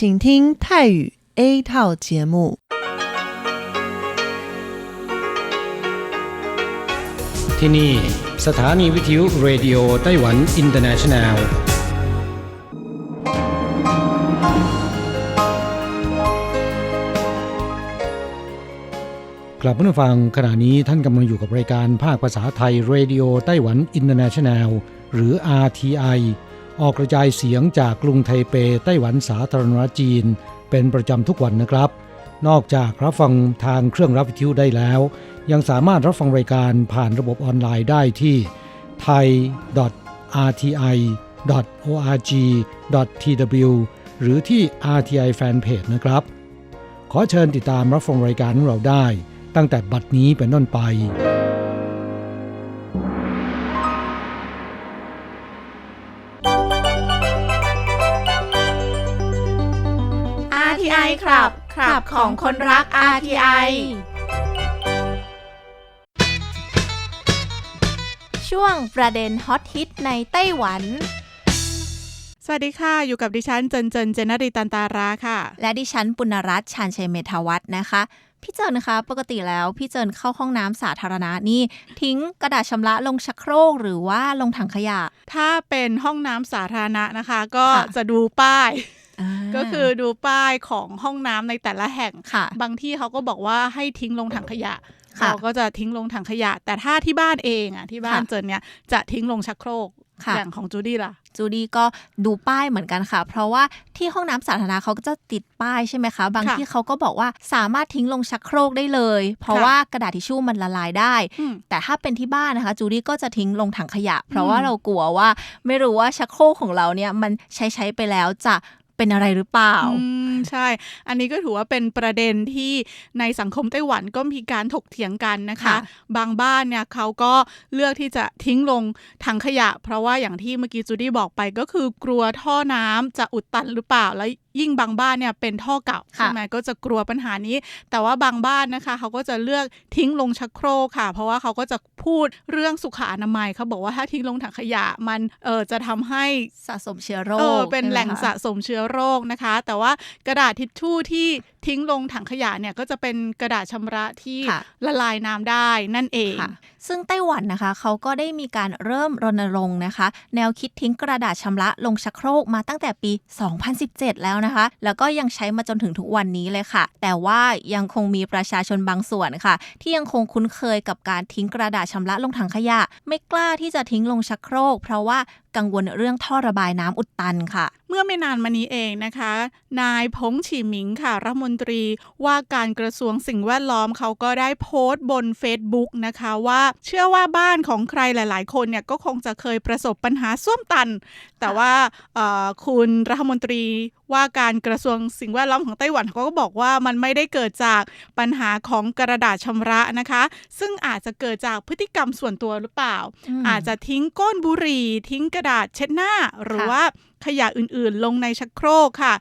请听泰语 A 套节目。 ที่นี่สถานีวิทยุเรดิโอไต้หวันอินเตอร์เนชันแนลกลับมาฟังขณะนี้ท่านกำลังอยู่กับรายการภาคภาษาไทยเรดิโอไต้หวันอินเตอร์เนชันแนลหรือ RTI ออกกระจายเสียงจากกรุงไทเปไต้หวันสาธารณรัฐจีน เป็นประจำทุกวันนะครับ นอกจากรับฟังทางเครื่องรับวิทยุได้แล้ว ยังสามารถรับฟังรายการผ่านระบบออนไลน์ได้ที่ thai.rti.org.tw หรือที่ RTI Fanpage นะครับ ขอเชิญติดตามรับฟังรายการของเราได้ ตั้งแต่บัดนี้เป็นต้นไป RTI ครับ ครับของคนรัก RTI ช่วงประเด็นฮอตฮิตในไต้หวันสวัสดีค่ะ อยู่กับดิฉันเจนเจนเจนรีตันตาราค่ะ และดิฉันปุณรัตน์ชานชัยเมธาวัฒน์นะคะ พี่เจินนะคะ ปกติแล้วพี่เจินเข้าห้องน้ำสาธารณะนี่ ทิ้งกระดาษชำระลงชักโครกหรือว่าลงถังขยะ ถ้าเป็นห้องน้ำสาธารณะนะคะ ก็ค่ะจะดูป้ายา ก็คือดูป้ายของห้องน้ำในแต่ละแห่งค่ะ บางที่เขาก็บอกว่าให้ทิ้งลงถังขยะค่ะเราก็จะทิ้งลงถังขยะ แต่ถ้าที่บ้านเองอะที่บ้านค่ะเจนเนี่ยจะทิ้งลงชักโครกค่ะอย่างของจูดี้ล่ะ จูดี้ก็ดูป้ายเหมือนกันค่ะ เพราะว่าที่ห้องน้ำสาธารณะเขาก็จะติดป้ายใช่ไหมคะ บางค่ะที่เขาก็บอกว่าสามารถทิ้งลงชักโครกได้เลย เพราะค่ะว่ากระดาษทิชชู่มันละลายได้อืมแต่ถ้าเป็นที่บ้านนะคะ จูดี้ก็จะทิ้งลงถังขยะ เพราะว่าอืมเรากลัวว่าไม่รู้ว่าชักโครกของเราเนี่ยมันใช้ใช้ไปแล้วจะ เป็นอะไรหรือเปล่าอืมใช่ อันนี้ก็ถือว่าเป็นประเด็นที่ในสังคมไต้หวันก็มีการถกเถียงกันนะคะค่ะบางบ้านเนี่ยเขาก็เลือกที่จะทิ้งลงถังขยะ เพราะว่าอย่างที่เมื่อกี้จูดี้บอกไปก็คือกลัวท่อน้ำจะอุดตันหรือเปล่าแล้วยิ่งบางบ้านเนี่ยเป็นท่อเก่าค่ะใช่ไหมก็จะกลัวปัญหานี้ แต่ว่าบางบ้านนะคะ เขาก็จะเลือกทิ้งลงชักโครกค่ะ เพราะว่าเขาก็จะพูดเรื่องสุขอนามัยเขาบอกว่าถ้าทิ้งลงถังขยะมันเออจะทำให้สะสมเชื้อโรเอคอเป็นใช่ไมแหล่งคะสะสมเชื้อโรคนะคะ แต่ว่ากระดาษทิชชู่ที่ทิ้งลงถังขยะเนี่ยก็จะเป็นกระดาษชำระที่ค่ะละลายน้ำได้นั่นเองค่ะซึ่งไต้หวันนะคะเขาก็ได้มีการเริ่มรณรงค์นะคะ แนวคิดทิ้งกระดาษชำระลงชักโครกมาตั้งแต่ปี 2017 แล้วนะคะ แล้วก็ยังใช้มาจนถึงทุกวันนี้เลยค่ะ แต่ว่ายังคงมีประชาชนบางส่วนค่ะ ที่ยังคงคุ้นเคยกับการทิ้งกระดาษชำระลงถังขยะ ไม่กล้าที่จะทิ้งลงชักโครก เพราะว่ากังวลเรื่องท่อระบายน้ำอุดตันค่ะ เมื่อไม่นานมานี้เองนะคะ นายพงษ์ฉีหมิงค่ะรัฐมนตรีว่าการกระทรวงสิ่งแวดล้อมเขาก็ได้โพสต์บน Facebook นะคะว่าเชื่อว่าบ้านของใครหลาย ๆ คนเนี่ยก็คงจะเคยประสบปัญหาส้วมตัน แต่ว่าเอ่อคุณรัฐมนตรีว่าการกระทรวงสิ่งแวดล้อมของไต้หวันเขาก็บอกว่ามันไม่ได้เกิดจากปัญหาของกระดาษชำระนะคะ ซึ่งอาจจะเกิดจากพฤติกรรมส่วนตัวหรือเปล่าอืมอาจจะทิ้งก้นบุหรี่ ทิ้งกระดาษเช็ดหน้า หรือค่ะว่าขยะอื่นๆ ลงในชักโครกค่ะ